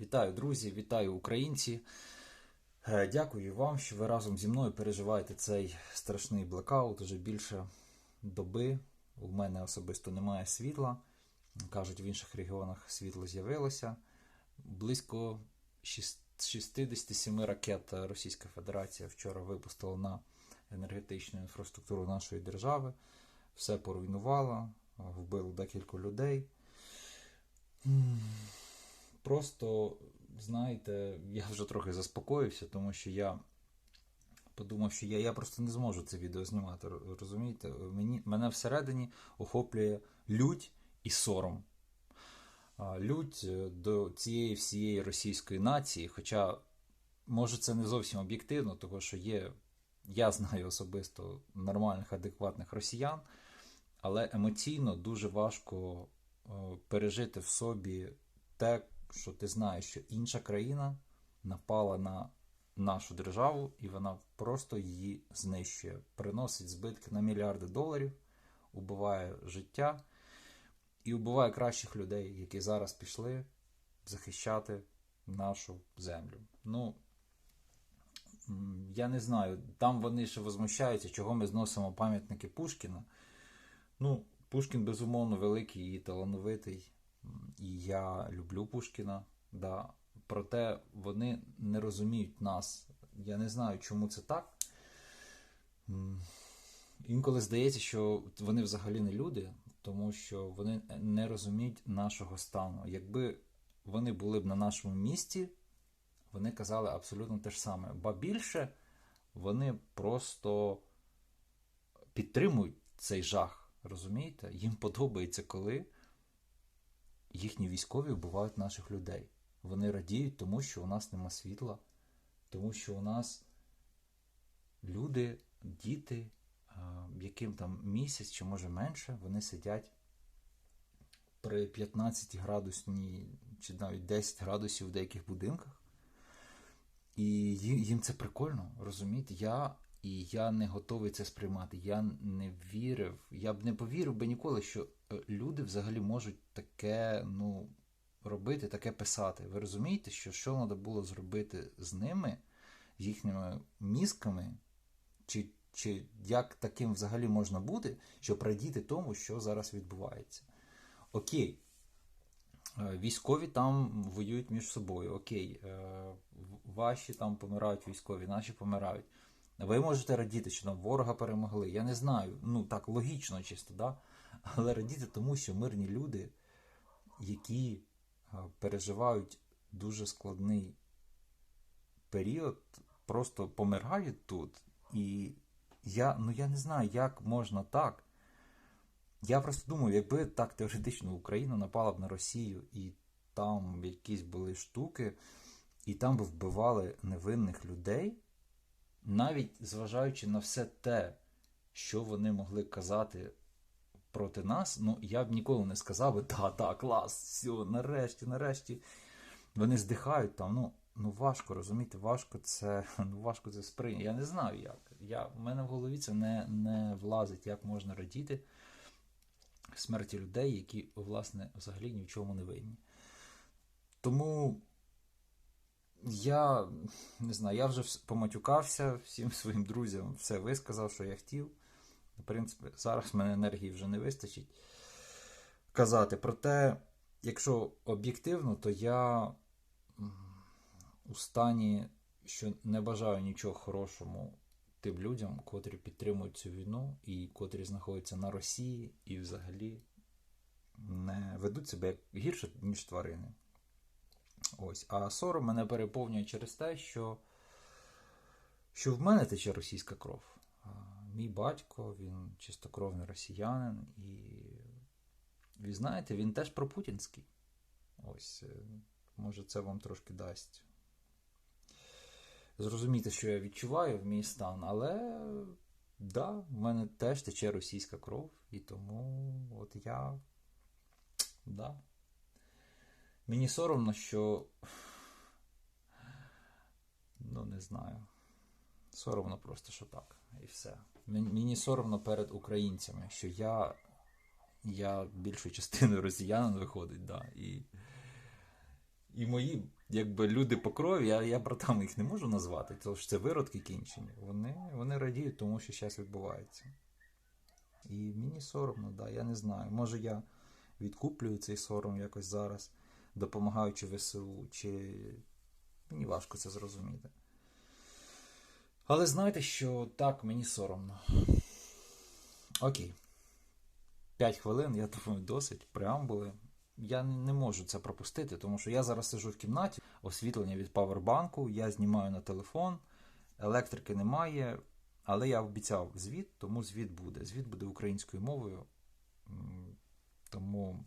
Вітаю, друзі, вітаю українці. Е, Дякую вам, що ви разом зі мною переживаєте цей страшний блекаут. Уже більше доби. У мене особисто немає світла. Кажуть, в інших регіонах світло з'явилося. Близько 67 ракет Російська Федерація вчора випустила на енергетичну інфраструктуру нашої держави. Все поруйнувало, вбило декілька людей. Просто, знаєте, я вже трохи заспокоївся, тому що я подумав, що я, я просто не зможу це відео знімати. Розумієте? Мені, мене всередині охоплює лють і сором. Лють е, до цієї всієї російської нації, хоча, може, це не зовсім об'єктивно, тому що є, я знаю особисто нормальних, адекватних росіян, але емоційно дуже важко е, пережити в собі те, що ти знаєш, що інша країна напала на нашу державу, і вона просто її знищує, приносить збитки на мільярди доларів, убиває життя і убиває кращих людей, які зараз пішли захищати нашу землю. Ну, я не знаю, там вони ще возмущаються, чого ми зносимо пам'ятники Пушкіна. Ну, Пушкін, безумовно, великий і талановитий. І я люблю Пушкіна. Да. Проте вони не розуміють нас. Я не знаю, чому це так. Інколи здається, що вони взагалі не люди, тому що вони не розуміють нашого стану. Якби вони були б на нашому місці, вони казали абсолютно те ж саме. Ба більше вони просто підтримують цей жах. Розумієте? Їм подобається, коли їхні військові вбивають наших людей. Вони радіють тому, що у нас нема світла, тому що у нас люди, діти, яким там місяць чи може менше, вони сидять при 15 градусній чи навіть 10 градусів в деяких будинках. І їм, це прикольно, розумієте? Я, і я не готовий це сприймати. Я не вірив, я б не повірив би ніколи, що люди взагалі можуть таке ну, робити, таке писати. Ви розумієте, що що треба було зробити з ними, з їхніми мізками, чи, чи як таким взагалі можна бути, щоб радіти тому, що зараз відбувається? Окей. Е, Військові там воюють між собою. Окей, е, ваші там помирають військові, наші помирають. Ви можете радіти, що там ворога перемогли. Я не знаю. Ну так логічно, чисто, да? Але радіти тому, що мирні люди, які переживають дуже складний період, просто помирають тут. І я, ну я не знаю, як можна так. Я просто думаю, якби так теоретично Україна напала б на Росію, і там якісь були штуки, і там би вбивали невинних людей, навіть зважаючи на все те, що вони могли казати проти нас, ну я б ніколи не сказав та, та, клас, все, нарешті, нарешті. Вони здихають там. Ну, ну важко розумієте, важко це, ну важко це сприйняти. Я не знаю як. Я, в мене в голові це не, не влазить, як можна радіти смерті людей, які, власне, взагалі ні в чому не винні. Тому я не знаю, я вже поматюкався всім своїм друзям, все висказав, що я хотів. В принципі, зараз в мене енергії вже не вистачить казати. Проте, якщо об'єктивно, то я у стані, що не бажаю нічого хорошому тим людям, котрі підтримують цю війну і котрі знаходяться на Росії і взагалі не ведуть себе гірше, ніж тварини. Ось. А сором мене переповнює через те, що, що в мене тече російська кров. Мій батько, він чистокровний росіянин, і ви знаєте, він теж пропутінський. Ось, е, може, це вам трошки дасть зрозуміти, що я відчуваю в мій стан, але да, в мене теж тече російська кров, і тому от я. Да. Мені соромно, що. Ну, не знаю. Соромно просто, що так. І все. Мені соромно перед українцями, що я. Я більшою частиною росіянин виходить, да. І, І мої, якби люди по крові, я, я братами їх не можу назвати, тому що це виродки кінчені. Вони, вони радіють тому, що зараз відбувається. І мені соромно, да, я не знаю. Може я відкуплюю цей сором якось зараз, допомагаючи ВСУ, чи мені важко це зрозуміти. Але знайте, що так, мені соромно. Окей. 5 хвилин, я думаю, досить преамбули. Я не можу це пропустити, тому що я зараз сижу в кімнаті, освітлення від павербанку, я знімаю на телефон, електрики немає, але я обіцяв звіт, тому звіт буде. Звіт буде українською мовою. Тому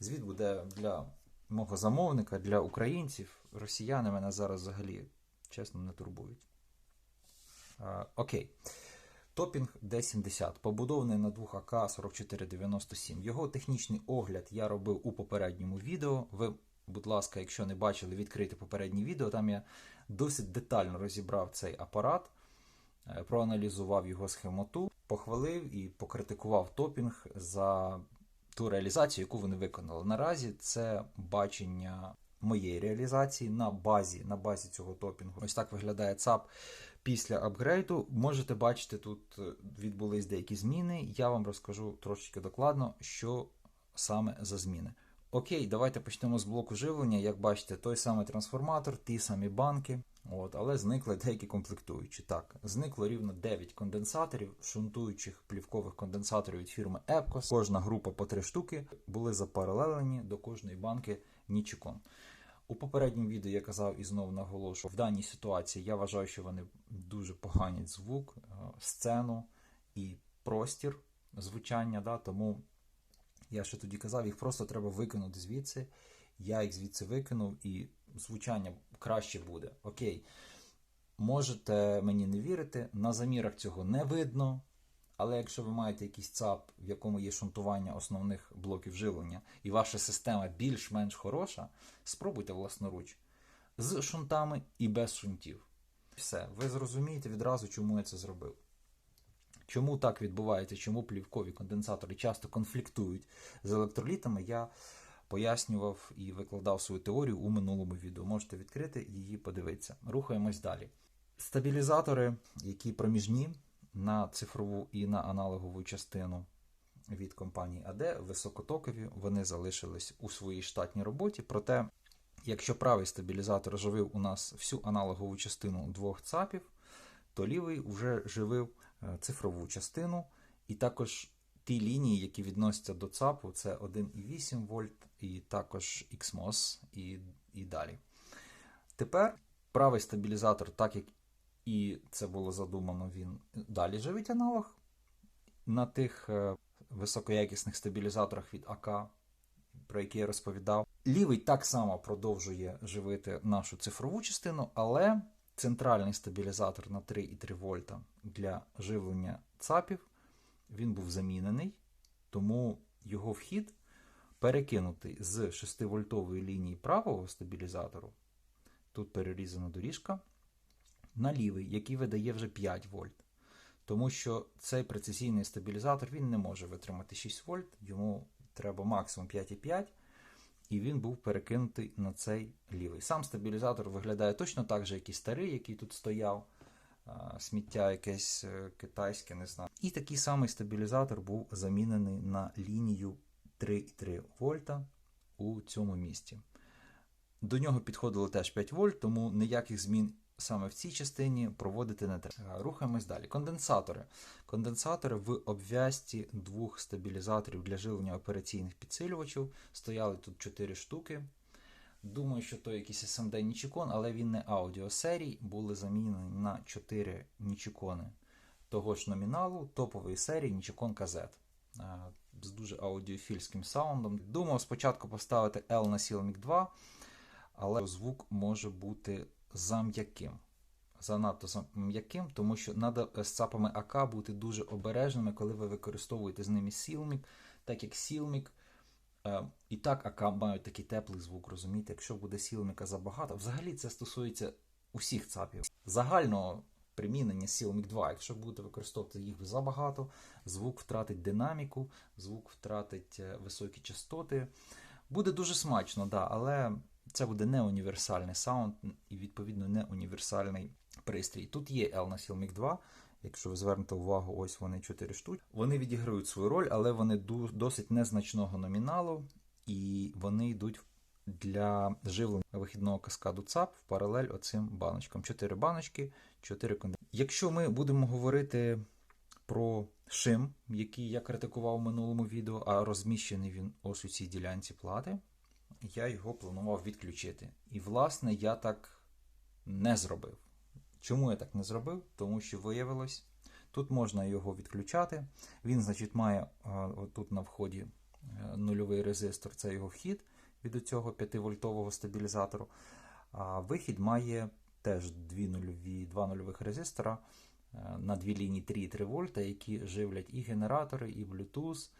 звіт буде для мого замовника, для українців. Росіяни мене зараз взагалі, чесно, не турбують. Окей. Топінг D70, побудований на двох АК 4497. Його технічний огляд я робив у попередньому відео. Ви, будь ласка, якщо не бачили, відкрийте попереднє відео. Там я досить детально розібрав цей апарат, е, проаналізував його схемоту, похвалив і покритикував топінг за ту реалізацію, яку вони виконали. Наразі це бачення моєї реалізації на базі, на базі цього топінгу. Ось так виглядає ЦАП після апгрейду. Можете бачити, тут е, відбулись деякі зміни. Я вам розкажу трошечки докладно, що саме за зміни. Окей, давайте почнемо з блоку живлення. Як бачите, той самий трансформатор, ті самі банки. От, але зникли деякі комплектуючі. Так, зникло рівно 9 конденсаторів, шунтуючих плівкових конденсаторів від фірми Epcos. Кожна група по 3 штуки були запаралелені до кожної банки Нічикон. У попередньому відео я казав і знову наголошую, в даній ситуації я вважаю, що вони дуже поганять звук, е, сцену і простір звучання. Да? Тому я ще тоді казав, їх просто треба викинути звідси. Я їх звідси викинув і звучання краще буде. Окей. Можете мені не вірити, на замірах цього не видно. Але якщо ви маєте якийсь ЦАП, в якому є шунтування основних блоків живлення, і ваша система більш-менш хороша, спробуйте власноруч з шунтами і без шунтів. Все, ви зрозумієте відразу, чому я це зробив. Чому так відбувається, чому плівкові конденсатори часто конфліктують з електролітами, я пояснював і викладав свою теорію у минулому відео. Можете відкрити її, подивитися. Рухаємось далі. Стабілізатори, які проміжні на цифрову і на аналогову частину від компанії AD, високотокові, вони залишились у своїй штатній роботі. Проте, якщо правий стабілізатор живив у нас всю аналогову частину двох ЦАПів, то лівий вже живив е, цифрову частину, і також ті лінії, які відносяться до ЦАПу, це 1,8 вольт, і також XMOS і, і далі. Тепер правий стабілізатор, так як і це було задумано, він далі живить аналог на тих е, високоякісних стабілізаторах від АК, про які я розповідав. Лівий так само продовжує живити нашу цифрову частину, але центральний стабілізатор на 3,3 вольта для живлення ЦАПів він був замінений, тому його вхід перекинутий з 6-вольтової лінії правого стабілізатору. Тут перерізана доріжка на лівий, який видає вже 5 вольт. Тому що цей прецесійний стабілізатор він не може витримати 6 вольт, йому треба максимум 5,5, і він був перекинутий на цей лівий. Сам стабілізатор виглядає точно так же, як і старий, який тут стояв. Сміття якесь е, китайське, не знаю. І такий самий стабілізатор був замінений на лінію 3,3 вольта у цьому місці. До нього підходило теж 5 вольт, тому ніяких змін саме в цій частині проводити не треба. Рухаємось далі. Конденсатори. Конденсатори в обв'язці двох стабілізаторів для живлення операційних підсилювачів. Стояли тут 4 штуки. Думаю, що то якийсь SMD Нічікон, але він не аудіосерій, були замінені на 4 Нічікони того ж номіналу топової серії Нічікон KZ з дуже аудіофільським саундом. Думав спочатку поставити L на Silmic 2, але звук може бути зам'яким. Занадто зам'яким, тому що треба з цапами АК бути дуже обережними, коли ви використовуєте з ними Silmic, так як Silmic Е, І так, АК мають такий теплий звук, розумієте? Якщо буде сілміка забагато, взагалі це стосується усіх ЦАПів. Загального примінення Silmic 2, якщо будете використовувати їх забагато, звук втратить динаміку, звук втратить е, високі частоти. Буде дуже смачно, да, але це буде не універсальний саунд і, відповідно, не універсальний пристрій. Тут є Elna Silmic 2. Якщо ви звернете увагу, ось вони 4 штуки. Вони відіграють свою роль, але вони досить незначного номіналу, і вони йдуть для живлення вихідного каскаду ЦАП в паралель оцим баночкам. 4 баночки, 4 конденсатори. Якщо ми будемо говорити про шим, який я критикував в минулому відео, а розміщений він ось у цій ділянці плати, я його планував відключити. І, власне, я так не зробив. Чому я так не зробив? Тому що виявилось, тут можна його відключати. Він, значить, має а, тут на вході е, нульовий резистор, це його вхід від цього 5-вольтового стабілізатору. А вихід має теж дві нульові, два нульових резистора е, на дві лінії 3,3 вольта, які живлять і генератори, і Bluetooth,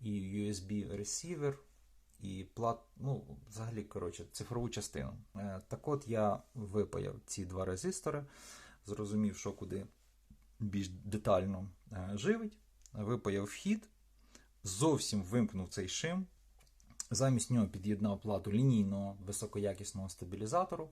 і USB ресівер, і плат, ну, взагалі, коротше, цифрову частину. Е, Так от я випаяв ці два резистори, зрозумів, що куди більш детально е, живить, випаяв вхід, зовсім вимкнув цей шим, замість нього під'єднав плату лінійного високоякісного стабілізатору.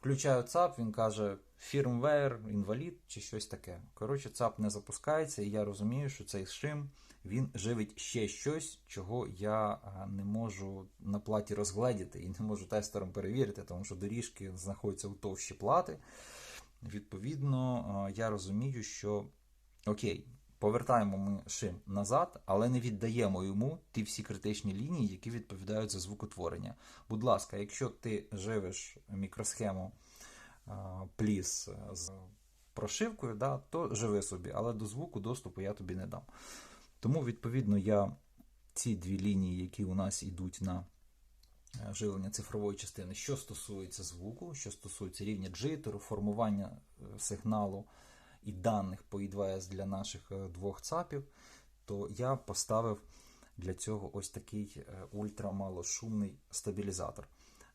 Включаю ЦАП, він каже firmware, інвалід чи щось таке. Коротше, ЦАП не запускається, і я розумію, що цей шим він живить ще щось, чого я не можу на платі розгледіти і не можу тестером перевірити, тому що доріжки знаходяться у товщі плати. Відповідно, я розумію, що окей, повертаємо ми шим назад, але не віддаємо йому ті всі критичні лінії, які відповідають за звукотворення. Будь ласка, якщо ти живеш мікросхему пліс з прошивкою, да, то живи собі, але до звуку доступу я тобі не дам. Тому, відповідно, я ці дві лінії, які у нас йдуть на е, живлення цифрової частини, що стосується звуку, що стосується рівня джитеру, формування е, сигналу і даних по I2S для наших е, двох ЦАПів, то я поставив для цього ось такий е, ультрамалошумний стабілізатор.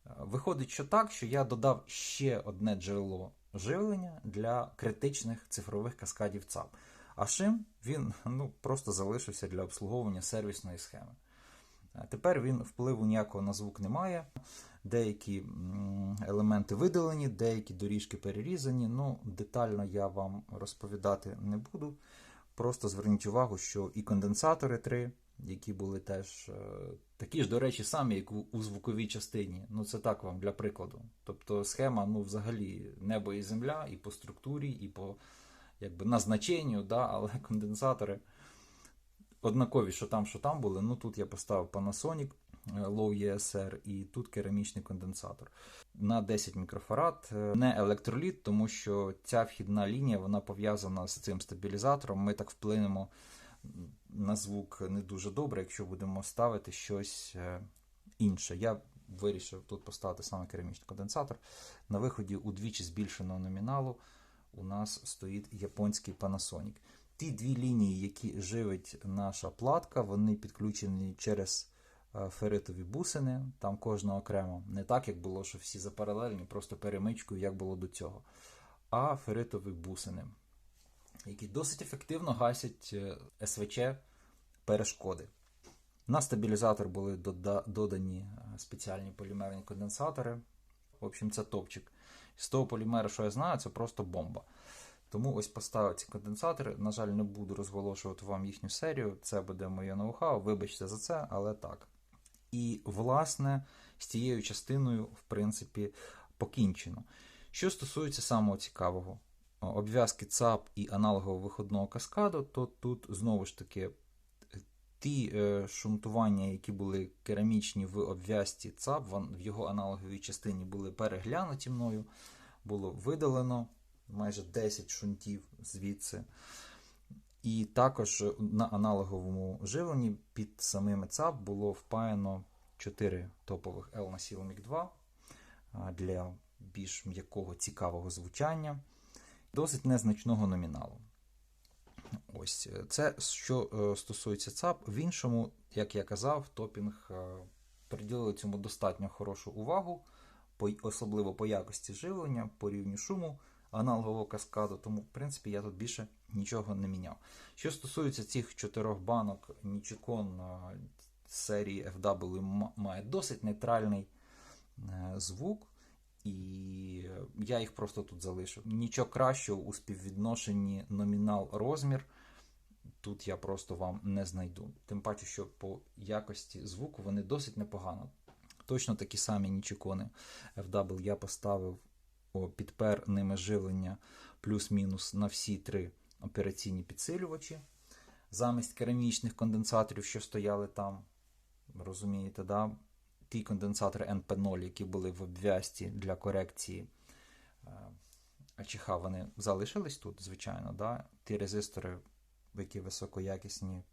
Е, Виходить, що так, що я додав ще одне джерело живлення для критичних цифрових каскадів ЦАП. А шим він ну, просто залишився для обслуговування сервісної схеми. Тепер він впливу ніякого на звук не має. Деякі елементи видалені, деякі доріжки перерізані. Ну, детально я вам розповідати не буду. Просто зверніть увагу, що і конденсатори 3, які були теж е, такі ж, до речі, самі, як у, звуковій частині. Ну, це так вам для прикладу. Тобто схема, ну, взагалі, небо і земля, і по структурі, і по якби, назначенню, да, але конденсатори однакові, що там, що там були. Ну, тут я поставив Panasonic Low ESR і тут керамічний конденсатор. На 10 мікрофарад. Не електроліт, тому що ця вхідна лінія вона пов'язана з цим стабілізатором. Ми так вплинемо на звук не дуже добре, якщо будемо ставити щось е, інше. Я вирішив тут поставити саме керамічний конденсатор. На виході удвічі збільшеного номіналу у нас стоїть японський Panasonic. Ті дві лінії, які живить наша платка, вони підключені через феритові бусини, там кожна окремо. Не так, як було, що всі запаралельні, просто перемичкою, як було до цього. А феритові бусини, які досить ефективно гасять е, СВЧ перешкоди. На стабілізатор були додані е, спеціальні полімерні конденсатори. В общем, це топчик. З того полімеру, що я знаю, це просто бомба. Тому ось поставив ці конденсатори. На жаль, не буду розголошувати вам їхню серію. Це буде моє ноу-хау. Вибачте за це, але так. І, власне, з цією частиною, в принципі, покінчено. Що стосується самого цікавого, обв'язки ЦАП і аналогового виходного каскаду, то тут знову ж таки ті е, шунтування, які були керамічні в обв'язці ЦАП, в його аналоговій частині були переглянуті мною, було видалено майже 10 шунтів звідси. І також на аналоговому живленні під самими ЦАП було впаяно 4 топових Elna Silmic 2 для більш м'якого цікавого звучання, досить незначного номіналу. Ось е, це що е, стосується ЦАП. В іншому, як я казав, топінг е, приділили цьому достатньо хорошу увагу, особливо по якості живлення, по рівню шуму аналогового каскаду, тому, в принципі, я тут більше нічого не міняв. Що стосується цих чотирьох банок Нічикон серії FW має досить нейтральний е, звук, і я їх просто тут залишив. Нічого кращого у співвідношенні номінал-розмір. Тут я просто вам не знайду. Тим паче, що по якості звуку вони досить непогано. Точно такі самі нічикони FW я поставив підпер ними живлення плюс-мінус на всі три операційні підсилювачі. Замість керамічних конденсаторів, що стояли там, розумієте, да? ті конденсатори NP0, які були в обв'язці для корекції е, АЧХ, вони залишились тут, звичайно. Да? Ті резистори, які високоякісні,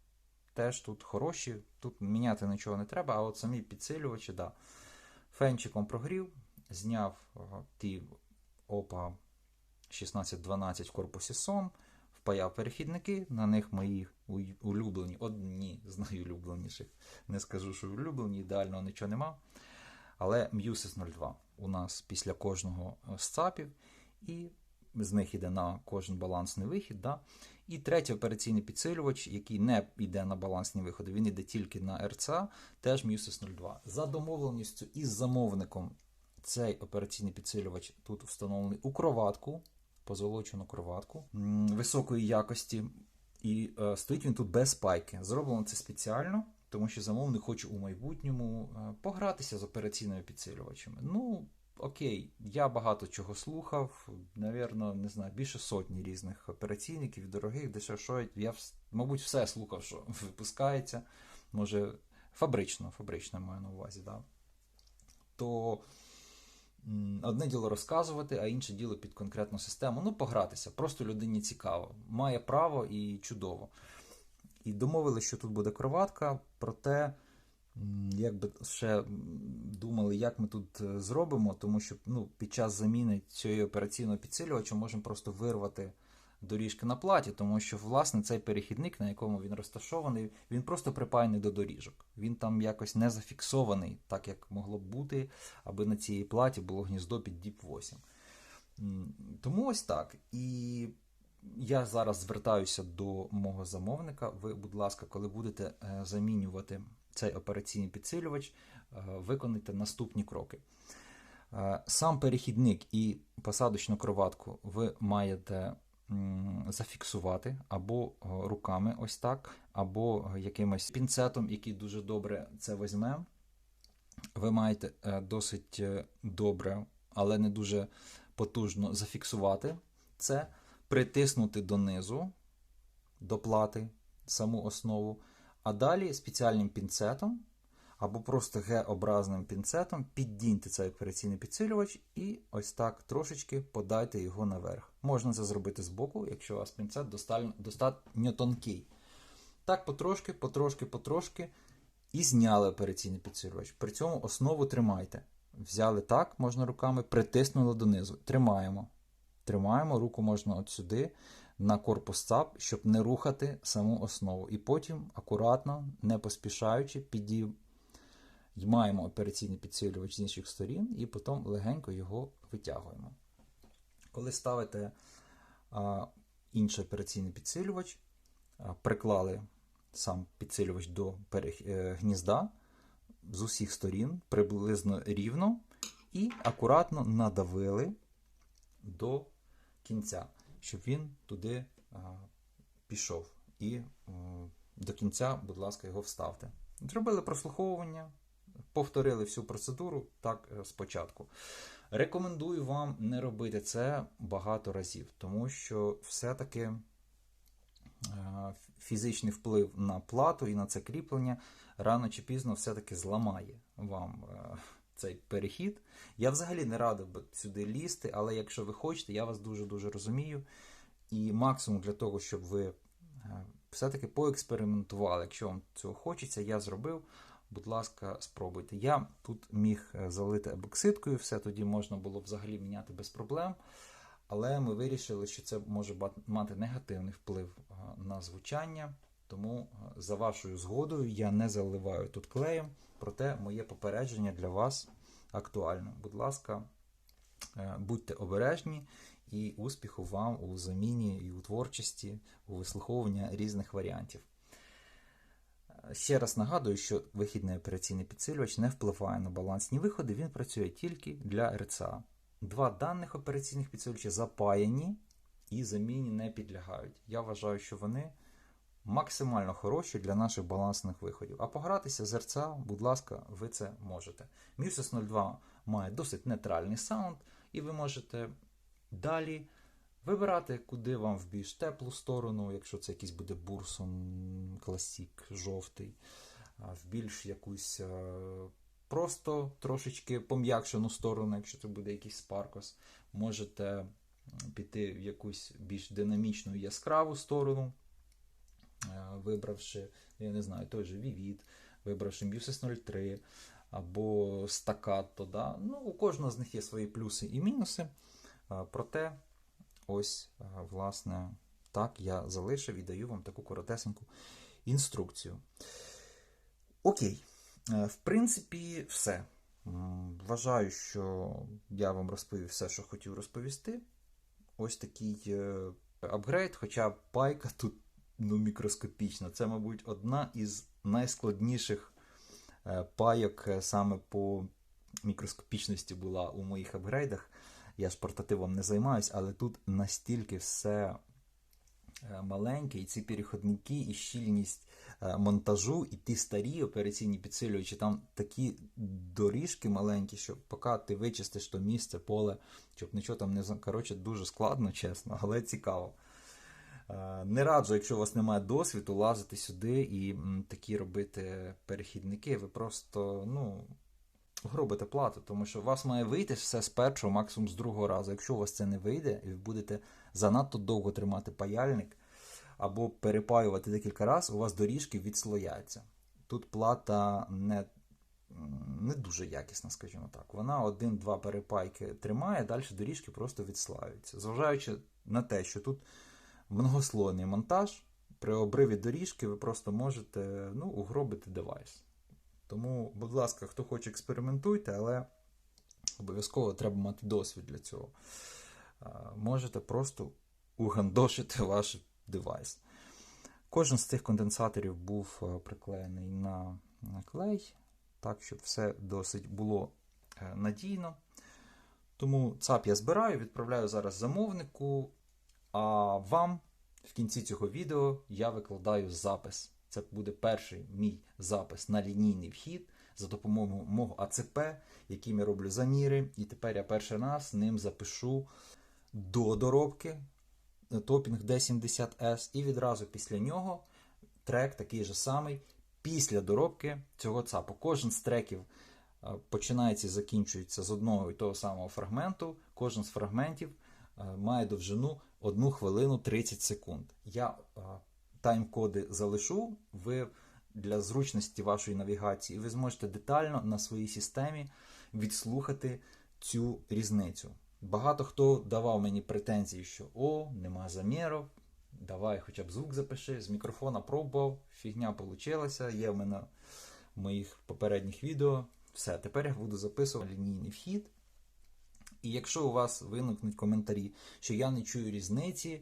теж тут хороші. Тут міняти нічого не треба, а от самі підсилювачі, да. фенчиком прогрів, зняв ті опа 1612 в корпусі SON, впаяв перехідники, на них мої улюблені, одні з найулюбленіших. Не скажу, що улюблені, ідеального нічого нема. Але Muses 02 у нас після кожного е, з ЦАПів, і з них йде на кожен балансний вихід. Да? І третій операційний підсилювач, який не йде на балансні виходи, він йде тільки на RCA, теж Muses 02. За домовленістю із замовником цей операційний підсилювач тут встановлений у кроватку, позолочену кроватку високої якості. І е, стоїть він тут без пайки. Зроблено це спеціально, тому що замовник хоче у майбутньому е, погратися з операційними підсилювачами. Ну, окей, я багато чого слухав, навірно, не знаю, більше сотні різних операційників, дорогих, де що, що я, мабуть, все слухав, що випускається. Може, фабрично, фабрично маю на увазі, да. То одне діло розказувати, а інше діло під конкретну систему. Ну, погратися. Просто людині цікаво. Має право і чудово. І домовилися, що тут буде кроватка, проте як якби ще думали, як ми тут е, зробимо, тому що ну, під час заміни цієї операційного підсилювача можемо просто вирвати доріжки на платі, тому що власне цей перехідник, на якому він розташований, він просто припаяний до доріжок. Він там якось не зафіксований, так як могло б бути, аби на цій платі було гніздо під DIP 8. Тому ось так. І я зараз звертаюся до мого замовника. Ви, будь ласка, коли будете е, замінювати цей операційний підсилювач, е, виконайте наступні кроки. Е, Сам перехідник і посадочну кроватку ви маєте зафіксувати або е, руками, ось так, або е, якимось пінцетом, який дуже добре це візьме. Ви маєте е, досить добре, але не дуже потужно зафіксувати це, притиснути донизу до плати саму основу, а далі спеціальним пінцетом або просто Г-образним пінцетом піддіньте цей операційний підсилювач і ось так трошечки подайте його наверх. Можна це зробити збоку, якщо у вас пінцет достатньо, тонкий. Так, потрошки, потрошки, потрошки. І зняли операційний підсилювач. При цьому основу тримайте. Взяли так, можна руками, притиснули донизу. Тримаємо. Тримаємо, руку можна от сюди, на корпус ЦАП, щоб не рухати саму основу. І потім акуратно, не поспішаючи, підіймаємо операційний підсилювач з інших сторін і потім легенько його витягуємо. Коли ставите а, інший операційний підсилювач, а, приклали сам підсилювач до е, гнізда з усіх сторін приблизно рівно і акуратно надавили до кінця, щоб він туди а, пішов. І м, до кінця, будь ласка, його вставте. Зробили прослуховування, повторили всю процедуру так е, спочатку. Рекомендую вам не робити це багато разів, тому що все-таки е, фізичний вплив на плату і на це кріплення рано чи пізно все-таки зламає вам е, цей перехід. Я взагалі не радив би сюди лізти, але якщо ви хочете, я вас дуже-дуже розумію. І максимум для того, щоб ви все-таки поекспериментували. Якщо вам цього хочеться, я зробив. Будь ласка, спробуйте. Я тут міг е, залити ебоксидкою, все тоді можна було взагалі міняти без проблем. Але ми вирішили, що це може мати негативний вплив е, на звучання. Тому е, за вашою згодою я не заливаю тут клеєм, проте моє попередження для вас актуальне. Будь ласка, будьте обережні і успіху вам у заміні і у творчості, у вислуховуванні різних варіантів. Ще раз нагадую, що вихідний операційний підсилювач не впливає на балансні виходи, він працює тільки для РЦА. Два даних операційних підсилювачі запаяні і заміні не підлягають. Я вважаю, що вони максимально хороші для наших балансних виходів. А погратися з РЦА, будь ласка, ви це можете. Muses 02 має досить нейтральний саунд, і ви можете далі вибирати, куди вам в більш теплу сторону, якщо це якийсь буде бурсом класік жовтий, в більш якусь просто трошечки пом'якшену сторону, якщо це буде якийсь спаркос. Можете піти в якусь більш динамічну яскраву сторону, вибравши, я не знаю, той же Vivid, вибравши Muses 03 або Staccato. Да? Ну, у кожного з них є свої плюси і мінуси. Проте, ось, е, власне, так я залишив і даю вам таку коротесеньку інструкцію. Окей. Е, В принципі, все. Вважаю, що я вам розповів все, що хотів розповісти. Ось такий е, апгрейд, хоча пайка тут ну, мікроскопічна. Це, мабуть, одна із найскладніших пайок саме по мікроскопічності була у моїх апгрейдах. Я ж портативом не займаюсь, але тут настільки все е, маленьке, і ці переходники, і щільність е, монтажу, і ті старі операційні підсилювачі, там такі доріжки маленькі, що поки ти вичистиш то місце, поле, щоб нічого там не Коротше, дуже складно, чесно, але цікаво. Е, Не раджу, якщо у вас немає досвіду, лазити сюди і такі робити перехідники. Ви просто, ну, гробите плату, тому що у вас має вийти все з першого, максимум з другого разу. Якщо у вас це не вийде, і ви будете занадто довго тримати паяльник або перепаювати декілька разів, у вас доріжки відслояться. Тут плата не, не дуже якісна, скажімо так. Вона один-два перепайки тримає, далі доріжки просто відслаюються. Зважаючи на те, що тут многослойний монтаж, при обриві доріжки ви просто можете ну, угробити девайс. Тому, будь ласка, хто хоче, експериментуйте, але обов'язково треба мати досвід для цього. Можете просто угандошити ваш девайс. Кожен з цих конденсаторів був е, приклеєний на, клей, так, щоб все досить було е, надійно. Тому ЦАП я збираю, відправляю зараз замовнику, а вам в кінці цього відео я викладаю запис. Це буде перший мій запис на лінійний вхід за допомогою мого АЦП, яким я роблю заміри. І тепер я перший раз ним запишу до доробки топінг D70S, і відразу після нього трек такий же самий після доробки цього ЦАПу. Кожен з треків е, починається і закінчується з одного і того самого фрагменту. Кожен з фрагментів е, має довжину 1 хвилину 30 секунд. Я е, тайм-коди залишу. Ви для зручності вашої навігації, ви зможете детально на своїй системі відслухати цю різницю. Багато хто давав мені претензії, що о, нема замірів, давай хоча б звук запиши, з мікрофона пробував, фігня вийшла, є в мене в моїх попередніх відео. Все, тепер я буду записувати лінійний вхід. І якщо у вас виникнуть коментарі, що я не чую різниці,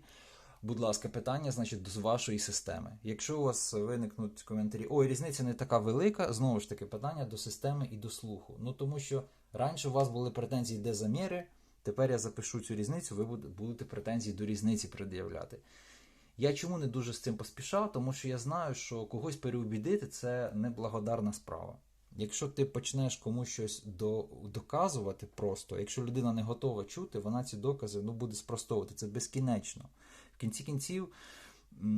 будь ласка, питання, значить, з вашої системи. Якщо у вас виникнуть коментарі, ой, різниця не така велика, знову ж таки, питання до системи і до слуху. Ну тому що раніше у вас були претензії, де заміри, тепер я запишу цю різницю, ви будете претензії до різниці пред'являти. Я чому не дуже з цим поспішав? Тому що я знаю, що когось переубідити це неблагодарна справа. Якщо ти почнеш комусь щось до, доказувати просто, якщо людина не готова чути, вона ці докази ну, буде спростовувати. Це безкінечно. Кінці кінців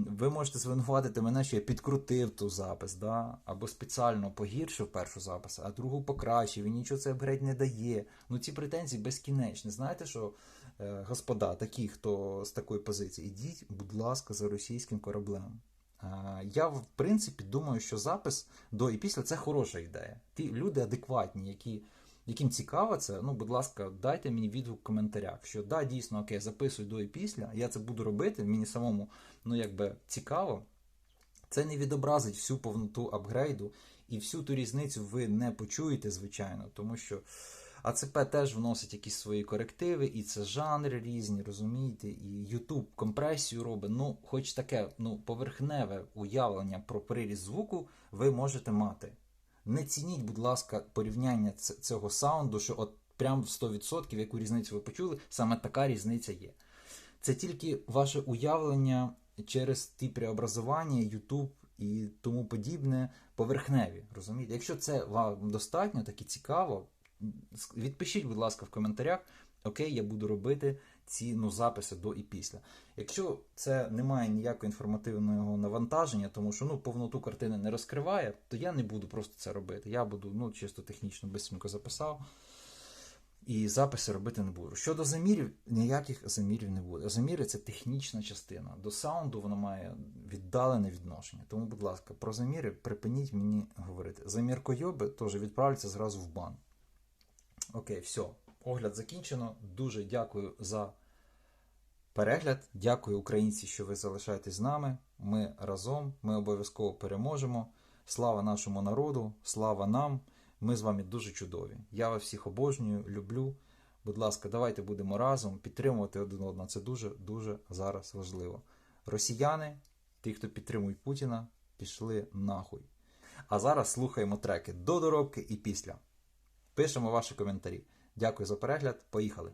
ви можете звинуватити мене, що я підкрутив ту запис, да? або спеціально погіршив першу запис, а другу покращив, і нічого це апгрейд не дає. Ну ці претензії безкінечні. Знаєте, що, е, господа, такі, хто з такої позиції, ідіть, будь ласка, за російським кораблем. А, Я, в принципі, думаю, що запис до і після це хороша ідея. Ті люди адекватні, які, яким цікаво це, ну, будь ласка, дайте мені відгук в коментарях, що да, дійсно, окей, записуй до і після, я це буду робити, мені самому ну, якби цікаво. Це не відобразить всю повноту апгрейду, і всю ту різницю ви не почуєте, звичайно, тому що АЦП теж вносить якісь свої корективи, і це жанри різні, розумієте, і YouTube компресію робить. Ну, хоч таке ну, поверхневе уявлення про приріз звуку ви можете мати. Не цініть, будь ласка, порівняння цього саунду, що от прям в 100%, яку різницю ви почули, саме така різниця є. Це тільки ваше уявлення через ті преобразування, YouTube і тому подібне поверхневі. Розумієте? Якщо це вам достатньо, так і цікаво, відпишіть, будь ласка, в коментарях. Окей, я буду робити ці ну, записи до і після. Якщо це не має ніякого інформативного навантаження, тому що ну, повноту картини не розкриває, то я не буду просто це робити. Я буду ну, чисто технічно бистренько записав. І записи робити не буду. Щодо замірів, ніяких замірів не буде. Заміри це технічна частина. До саунду вона має віддалене відношення. Тому, будь ласка, про заміри припиніть мені говорити. Замір койоби теж відправляться зразу в бан. Окей, все. Огляд закінчено. Дуже дякую за перегляд. Дякую, українці, що ви залишаєтесь з нами. Ми разом, ми обов'язково переможемо. Слава нашому народу, слава нам. Ми з вами дуже чудові. Я вас всіх обожнюю, люблю. Будь ласка, давайте будемо разом підтримувати один одного. Це дуже дуже зараз важливо. Росіяни, ті, хто підтримують Путіна, пішли нахуй. А зараз слухаємо треки до доробки і після. Пишемо ваші коментарі. Дякую за перегляд. Поїхали!